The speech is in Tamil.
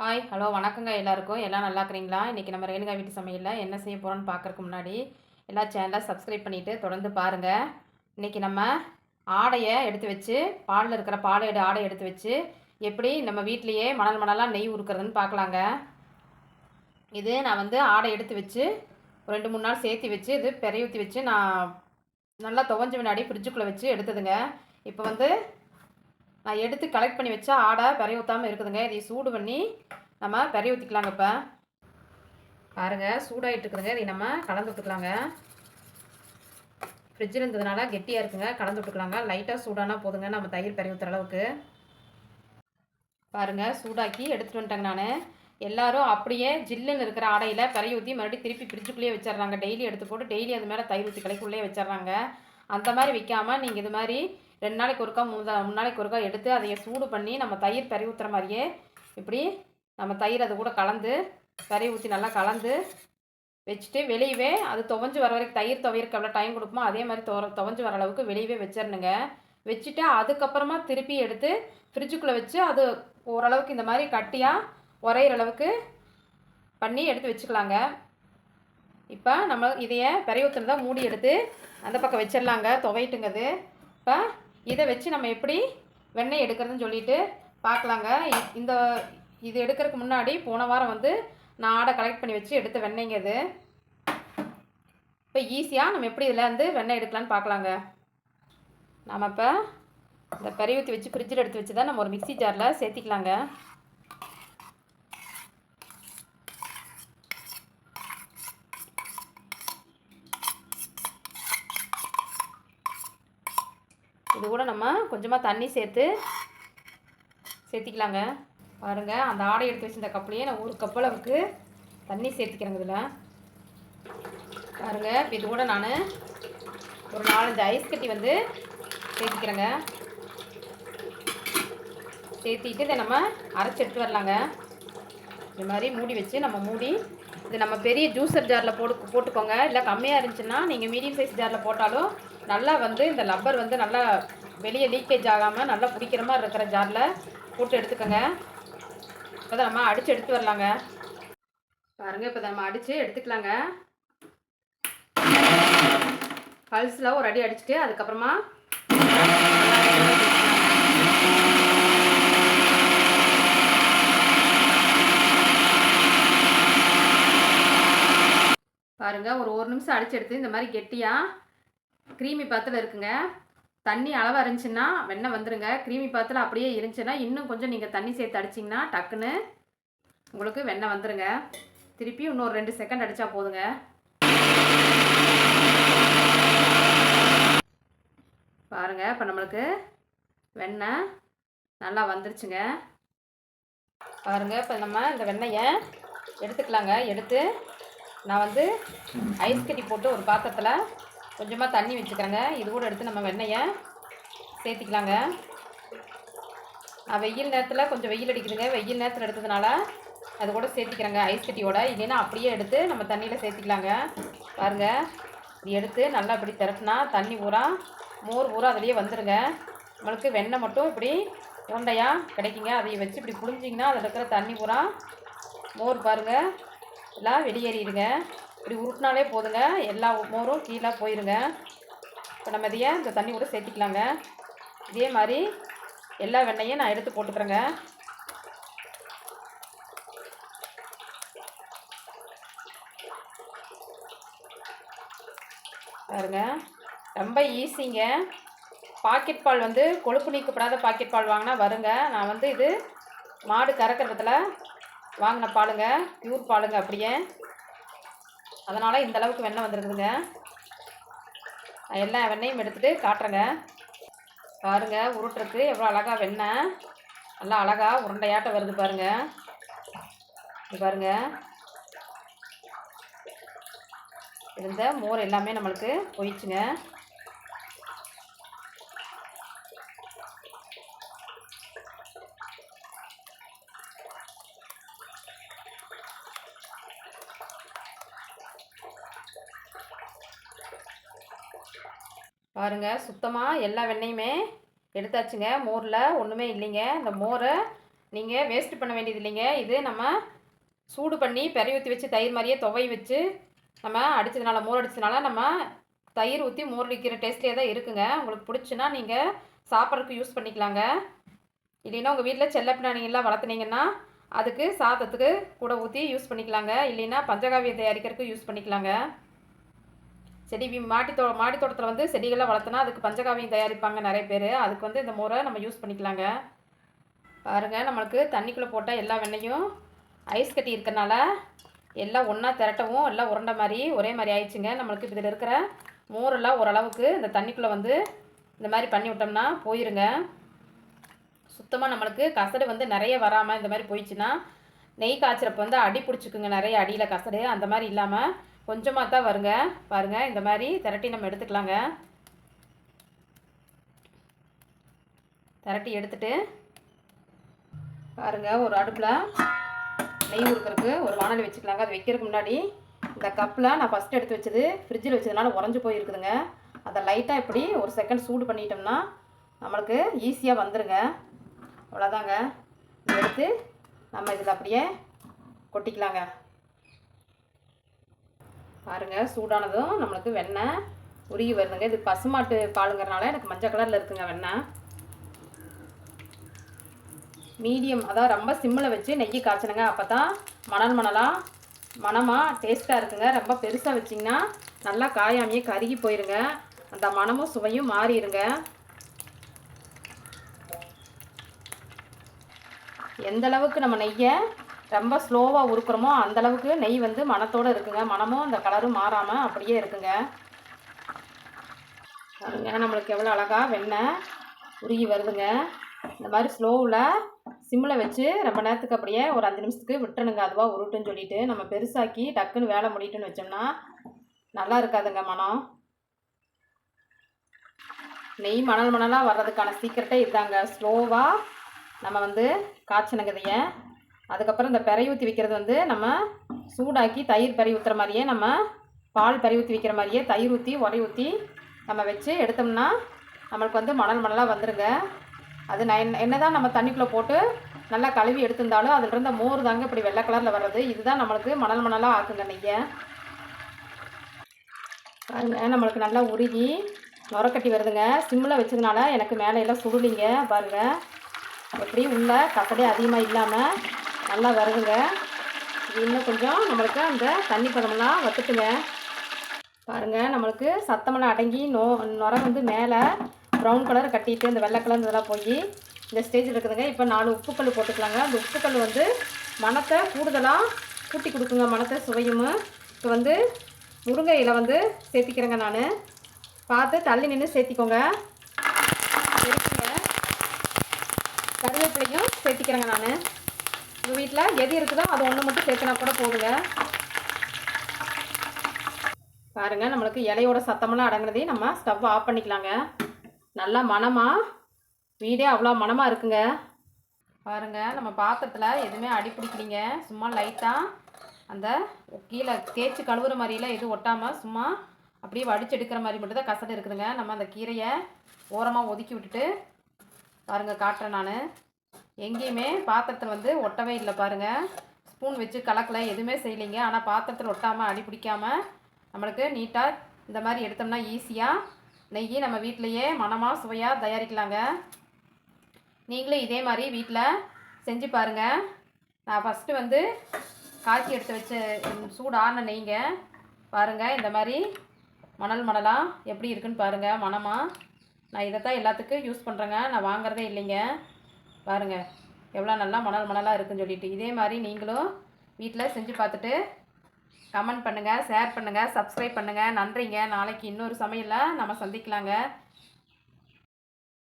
ஹாய் ஹலோ வணக்கங்க எல்லாருக்கும். எல்லாம் நல்லா இருக்கிறீங்களா? இன்றைக்கி நம்ம ரேணுகா வீட்டு சமையலில் என்ன செய்ய போகிறோம்னு பார்க்குறக்கு முன்னாடி எல்லா சேனலாக சப்ஸ்கிரைப் பண்ணிவிட்டு தொடர்ந்து பாருங்கள் இன்றைக்கி நம்ம ஆடையை எடுத்து வச்சு பாலில் இருக்கிற பாலை ஆடை எடுத்து வச்சு எப்படி நம்ம வீட்லேயே மணல் மணலாக நெய் உருக்கிறதுன்னு பார்க்கலாங்க. இது நான் வந்து ஆடை எடுத்து வச்சு ஒரு ரெண்டு மூணு நாள் சேர்த்து வச்சு இது பெரிய ஊற்றி வச்சு நான் நல்லா துவஞ்ச முன்னாடி ஃப்ரிட்ஜுக்குள்ளே வச்சு எடுத்ததுங்க. இப்போ வந்து நான் எடுத்து கலெக்ட் பண்ணி வச்சா ஆடை பெரிய ஊற்றாமல் இருக்குதுங்க. இதை சூடு பண்ணி நம்ம பெரிய ஊற்றிக்கலாங்க இப்போ. பாருங்கள் சூடாகிட்டு இருக்குதுங்க. இதை நம்ம கலந்து விட்டுக்கலாங்க. ஃப்ரிட்ஜில் இருந்ததுனால கெட்டியாக இருக்குங்க. கலந்து விட்டுக்கலாங்க. லைட்டாக சூடானா போதுங்க. நம்ம தயிர் பெரிய ஊற்றுற அளவுக்கு. பாருங்கள் சூடாக்கி எடுத்துகிட்டு வந்துட்டேங்க நான். எல்லாரும் அப்படியே ஜில்லுன்னு இருக்கிற ஆடையில் பெரிய ஊற்றி மறுபடியும் திருப்பி ஃப்ரிட்ஜுக்குள்ளேயே வச்சிடறாங்க. டெய்லி எடுத்து போட்டு டெய்லி அது மேலே தயிர் ஊற்றி கலைக்குள்ளேயே வச்சிட்றாங்க. அந்த மாதிரி வைக்காமல் நீங்கள் இது மாதிரி ரெண்டு நாளைக்கு ஒருக்கா மூணு தா- மூணு நாளைக்கு ஒருக்கா எடுத்து அதை சூடு பண்ணி நம்ம தயிர் பெரிய ஊற்றுற மாதிரியே இப்படி நம்ம தயிர் அது கூட கலந்து பெரிய ஊற்றி நல்லா கலந்து வச்சுட்டு வெளியவே அது துவஞ்சி வர வரைக்கும் தயிர் துவையிறக்கு எவ்வளோ டைம் கொடுக்குமோ அதே மாதிரி துவ துவஞ்சி வர அளவுக்கு வெளியவே வச்சிடணுங்க வச்சுட்டு அதுக்கப்புறமா திருப்பி எடுத்து ஃப்ரிட்ஜுக்குள்ளே வச்சு அது ஓரளவுக்கு இந்த மாதிரி கட்டியாக உரையிற அளவுக்கு பண்ணி எடுத்து வச்சுக்கலாங்க. இப்போ நம்ம இதைய பெரிய ஊற்றுனதா மூடி எடுத்து அந்த பக்கம் வச்சிடலாங்க துவைட்டுங்கது இப்போ இதை வச்சு நம்ம எப்படி வெண்ணெய் எடுக்கிறதுன்னு சொல்லிட்டு பார்க்கலாங்க. இ- இந்த இது எடுக்கிறதுக்கு முன்னாடி போன வாரம் வந்து நான் ஆடை கலெக்ட் பண்ணி வச்சு எடுத்த வெண்ணெய்ங்க இது. இப்போ ஈஸியாக நம்ம எப்படி இதில் வந்து வெண்ணெய் எடுக்கலான்னு பார்க்கலாங்க. நாம் இப்போ இந்த பெரிய ஊற்றி வச்சு ஃப்ரிட்ஜில் எடுத்து வச்சு தான் நம்ம ஒரு மிக்ஸி ஜாரில் சேர்த்திக்கலாங்க. இது கூட நம்ம கொஞ்சமாக தண்ணி சேர்த்து சேர்த்திக்கலாங்க. பாருங்க அந்த ஆடை எடுத்து வச்சிருந்த கப்புலையே நான் ஒரு கப் அளவுக்கு தண்ணி சேர்த்திக்கிறேங்க இதில். பாருங்க இப்போ இது கூட நான் ஒரு நாலஞ்சு ஐஸ் கட்டி வந்து சேர்த்திக்கிறேங்க. சேர்த்திட்டு இதை நம்ம அரைச்சி எடுத்து வரலாங்க. இது மாதிரி மூடி வச்சு நம்ம மூடி இது நம்ம பெரிய ஜூஸர் ஜாரில் போட்டு போட்டுக்கோங்க. இல்லை கம்மியாக இருந்துச்சுன்னா நீங்கள் மீடியம் சைஸ் ஜாரில் போட்டாலும் நல்லா வந்து இந்த லப்பர் வந்து நல்லா வெளியே லீக்கேஜ் ஆகாமல் நல்லா பிடிக்கிற மாதிரி இருக்கிற ஜாரில் போட்டு எடுத்துக்கோங்க. இப்போ தான் நம்ம அடித்து எடுத்து வரலாங்க. பாருங்கள் இப்போ நம்ம அடித்து எடுத்துக்கலாங்க. பல்ஸில் ஒரு அடி அடிச்சுட்டு அதுக்கப்புறமா பாருங்க ஒரு ஒரு நிமிஷம் அடிச்சு எடுத்து இந்த மாதிரி கெட்டியாக க்ரீமி பாத்தில் இருக்குங்க. தண்ணி அளவாக இருந்துச்சுன்னா வெண்ணெய் வந்துடுங்க க்ரீமி பாத்தில் அப்படியே இருந்துச்சுன்னா இன்னும் கொஞ்சம் நீங்கள் தண்ணி சேர்த்து அடிச்சிங்கன்னா டக்குன்னு உங்களுக்கு வெண்ணெய் வந்துடுங்க திருப்பி இன்னொரு ரெண்டு செகண்ட் அடித்தா போதுங்க. பாருங்க இப்போ நம்மளுக்கு வெண்ணெய் நல்லா வந்துருச்சுங்க. பாருங்க இப்போ நம்ம இந்த வெண்ணெயை எடுத்துக்கலாங்க. எடுத்து நான் வந்து ஐஸ் கட்டி போட்டு ஒரு பாத்திரத்தில் கொஞ்சமாக தண்ணி வச்சுக்கிறேங்க. இது கூட எடுத்து நம்ம வெண்ணெயை சேர்த்திக்கலாங்க. நான் வெயில் நேரத்தில் கொஞ்சம் வெயில் அடிக்குதுங்க. வெயில் நேரத்தில் எடுத்ததுனால அது கூட சேர்த்திக்கிறேங்க ஐஸ் கட்டியோட. இல்லைன்னா அப்படியே எடுத்து நம்ம தண்ணியில் சேர்த்திக்கலாங்க. பாருங்க. இது எடுத்து நல்லா இப்படி திரட்டினா தண்ணி பூரா மோர் பூரா அதுலேயே வந்துடுங்க நம்மளுக்கு வெண்ணெய் மட்டும் இப்படி உருண்டையாக கிடைக்குங்க. அதை வச்சு இப்படி புழிஞ்சிங்கன்னா அதில் இருக்கிற தண்ணி பூரா மோர் பாருங்கள் எல்லாம் வெளியேறிடுங்க. இப்படி உருட்டினாலே போதுங்க. எல்லா மோரும் கீழே போயிருங்க. இப்போ நம்ம இதையே இந்த தண்ணி கூட சேர்த்திக்கலாங்க. இதே மாதிரி எல்லா வெண்ணையும் நான் எடுத்து போட்டுக்கிறேங்க. பாருங்க. ரொம்ப ஈஸிங்க. பாக்கெட் பால் வந்து கொழுப்பு நீக்கப்படாத பாக்கெட் பால் வாங்கினா வருங்க. நான் வந்து இது மாடு கறக்கிறதுல வாங்கின பாலுங்க. பியூர் பாலுங்க அப்படியே. அதனால் இந்த அளவுக்கு வெண்ணெய் வந்துருக்குதுங்க. எல்லா வெண்ணையும் எடுத்துகிட்டு காட்டுறேங்க. பாருங்க உருட்டுறதுக்கு எவ்வளோ அழகாக வெண்ணெய். நல்லா அழகாக உருண்டையாட்டம் வருது பாருங்க. இது பாருங்க. இருந்த மோர் எல்லாமே நம்மளுக்கு போயிடுச்சுங்க. பாருங்க சுத்தமாக எல்லா வெண்ணையுமே எடுத்தாச்சுங்க. மோரில் ஒன்றுமே இல்லைங்க. இந்த மோரை நீங்கள் வேஸ்ட் பண்ண வேண்டியது இல்லைங்க. இது நம்ம சூடு பண்ணி பெரிய ஊற்றி வச்சு தயிர் மாதிரியே துவை வச்சு நம்ம அடித்ததுனால மோர் அடித்ததுனால நம்ம தயிர் ஊற்றி மோர் விற்கிற டேஸ்ட்லேயே தான் இருக்குங்க. உங்களுக்கு பிடிச்சுன்னா நீங்கள் சாப்பிட்றதுக்கு யூஸ் பண்ணிக்கலாங்க. இல்லைன்னா உங்கள் வீட்டில் செல்ல பிராணிகள்லாம் வளர்த்துனீங்கன்னா அதுக்கு சாதத்துக்கு கூட ஊற்றி யூஸ் பண்ணிக்கலாங்க. இல்லைன்னா பஞ்சகாவியம் தயாரிக்கிறதுக்கு யூஸ் பண்ணிக்கலாங்க. செடி மாட்டி தோ மாடி தோட்டத்தில் வந்து செடிகள்லாம் வளர்த்துனா அதுக்கு பஞ்சகாவியம் தயாரிப்பாங்க நிறைய பேர். அதுக்கு வந்து இந்த மோரை நம்ம யூஸ் பண்ணிக்கலாங்க. பாருங்கள் நம்மளுக்கு தண்ணிக்குள்ளே போட்டால் எல்லா வெண்ணையும் ஐஸ் கட்டி இருக்கறனால எல்லாம் ஒன்றா திரட்டவும் எல்லாம் உருண்டை மாதிரி ஒரே மாதிரி ஆயிடுச்சுங்க. நம்மளுக்கு இதில் இருக்கிற மோரெல்லாம் ஓரளவுக்கு இந்த தண்ணிக்குள்ளே வந்து இந்த மாதிரி பண்ணி விட்டோம்னா போயிருங்க. சுத்தமாக நம்மளுக்கு கசடு வந்து நிறைய வராமல் இந்த மாதிரி போயிடுச்சுன்னா நெய் காய்ச்சிறப்ப வந்து அடி பிடிச்சிக்குங்க. நிறைய அடியில் கசடு அந்த மாதிரி இல்லாமல் கொஞ்சமாக தான் வருங்க. பாருங்கள் இந்த மாதிரி திரட்டி நம்ம எடுத்துக்கலாங்க. திரட்டி எடுத்துட்டு பாருங்கள் ஒரு அடுப்பில் நெய் ஊறுக்கிறதுக்கு ஒரு வானல் வச்சுக்கலாங்க. அது வைக்கிறதுக்கு முன்னாடி இந்த கப்பில் நான் ஃபஸ்ட்டு எடுத்து வச்சது ஃப்ரிட்ஜில் வச்சதுனால உறைஞ்சு போயிருக்குதுங்க. அதை லைட்டாக இப்படி ஒரு செகண்ட் சூடு பண்ணிட்டோம்னா நம்மளுக்கு ஈஸியாக வந்துடுங்க அவ்வளோதாங்க எடுத்து நம்ம இதில் அப்படியே கொட்டிக்கலாங்க. பாருங்க சூடானதும் நம்மளுக்கு வெண்ணெய் உருகி வருதுங்க. இது பசுமாட்டு பாலுங்கிறனால எனக்கு மஞ்சள் கலரில் இருக்குங்க வெண்ணெய். மீடியம் அதான் ரொம்ப சிம்மில் வச்சு நெய் காய்ச்சணுங்க. அப்போ தான் மணல் மணலாக மணமாக டேஸ்ட்டாக இருக்குங்க. ரொம்ப பெருசாக வச்சிங்கன்னா நல்லா காயாமையே கருகி போயிருங்க. அந்த மணமும் சுவையும் மாறிடுங்க. எந்த அளவுக்கு நம்ம நெய்யை ரொம்ப ஸ்லோவாக உருக்குறோமோ அந்தளவுக்கு நெய் வந்து மனத்தோடு இருக்குங்க. மனமும் அந்த கலரும் மாறாமல் அப்படியே இருக்குங்க. பாருங்க நம்மளுக்கு எவ்வளோ அழகாக வெண்ணெய் உருகி வருதுங்க. இந்த மாதிரி ஸ்லோவில் சிம்மில் வச்சு ரொம்ப நேரத்துக்கு அப்படியே ஒரு அஞ்சு நிமிஷத்துக்கு விட்டுணுங்க அதுவாக உருட்டுன்னு சொல்லிட்டு நம்ம பெருசாக்கி டக்குன்னு வேலை முடிட்டுன்னு வச்சோம்னா நல்லா இருக்காதுங்க மனம். நெய் மணல் மணலாக வர்றதுக்கான சீக்கிரட்டே இதாங்க. ஸ்லோவாக நம்ம வந்து காய்ச்சணுங்க இதைய அதுக்கப்புறம் இந்த பிறை ஊற்றி வைக்கிறது வந்து நம்ம சூடாக்கி தயிர் பிறை ஊற்றுற மாதிரியே நம்ம பால் பறி ஊற்றி வைக்கிற மாதிரியே தயிர் ஊற்றி உரை ஊற்றி நம்ம வச்சு எடுத்தோம்னா நம்மளுக்கு வந்து மணல் மணலாக வந்துடுங்க அது நான் என்ன என்னதான் நம்ம தண்ணிக்குள்ளே போட்டு நல்லா கழுவி எடுத்திருந்தாலும் அதில் இருந்த மோர் தாங்க இப்படி வெள்ளை கலரில் வர்றது. இதுதான் நம்மளுக்கு மணல் மணலாக ஆக்குங்க நெய்யை நம்மளுக்கு நல்லா உருகி நுரக்கட்டி வருதுங்க. சிம்மில் வச்சதுனால எனக்கு மேலே எல்லாம் சுடுலிங்க பாருங்க எப்படி உள்ள கசடே அதிகமாக இல்லாமல் நல்லா வருதுங்க. இது இன்னும் கொஞ்சம் நம்மளுக்கு அந்த தண்ணி பதமெல்லாம் வத்துட்டுங்க பாருங்க நம்மளுக்கு சத்தமெல்லாம் அடங்கி நோ நுர வந்து மேலே ப்ரௌன் கலர் கட்டிட்டு இந்த வெள்ளை கலர் இதெல்லாம் போய் இந்த ஸ்டேஜில் இருக்குதுங்க. இப்போ நாலு உப்புக்கல் போட்டுக்கலாங்க. அந்த உப்புக்கல் வந்து மணத்தை கூடுதலாக கூட்டி கொடுக்குங்க. மனத்தை சுவையும். இப்போ வந்து முருங்கை இலை வந்து சேர்த்திக்கிறேங்க நான். பார்த்து தள்ளி நின்று சேர்த்திக்கோங்க. கருவேப்பிலையும் சேர்த்திக்கிறேங்க நான். உங்கள் வீட்டில் எது இருக்குதோ அது ஒன்று மட்டும் சேர்த்துனா கூட போதுங்க. பாருங்க நம்மளுக்கு இலையோட சத்தமெல்லாம் அடங்குனதையும் நம்ம ஸ்டவ் ஆஃப் பண்ணிக்கலாங்க. நல்லா மணமாக வீடே அவ்வளோ மணமாக இருக்குங்க. பாருங்க நம்ம பாத்திரத்தில் எதுவுமே அடி பிடிக்கலிங்க. சும்மா லைட்டாக அந்த கீழே தேய்ச்சி கழுவுற மாதிரிலாம் எதுவும் ஒட்டாமல் சும்மா அப்படியே வடிச்சு எடுக்கிற மாதிரி மட்டும் தான் கசடு இருக்குதுங்க. நம்ம அந்த கீரையை ஓரமாக ஒதுக்கி விட்டுட்டு பாருங்க காட்டுறேன் நான். எங்கேயுமே பாத்திரத்தில் வந்து ஒட்டவே இல்லை பாருங்கள் ஸ்பூன் வச்சு கலக்கல எதுவுமே செய்யலைங்க. ஆனால் பாத்திரத்தில் ஒட்டாமல் அடி பிடிக்காமல் நம்மளுக்கு நீட்டாக இந்த மாதிரி எடுத்தோம்னா ஈஸியாக நெய் நம்ம வீட்டிலையே மணமாக சுவையாக தயாரிக்கலாங்க. நீங்களும் இதே மாதிரி வீட்டில் செஞ்சு பாருங்கள் நான் ஃபஸ்ட்டு வந்து காய்ச்சி எடுத்து வச்ச சூடான நெய்ங்க பாருங்கள் இந்த மாதிரி மணல் மணலாக எப்படி இருக்குன்னு பாருங்கள் மணமாக நான் இதை தான் எல்லாத்துக்கும் யூஸ் பண்ணுறேங்க நான் வாங்குறதே இல்லைங்க. பாருங்கள் எவ்வளோ நல்லா மணல் மணலாக இருக்குன்னு சொல்லிட்டு. இதே மாதிரி நீங்களும் வீட்டில் செஞ்சு பார்த்துட்டு கமெண்ட் பண்ணுங்கள் ஷேர் பண்ணுங்கள் சப்ஸ்கிரைப் பண்ணுங்கள் நன்றிங்க. நாளைக்கு இன்னொரு சமையலில் நம்ம சந்திக்கலாங்க.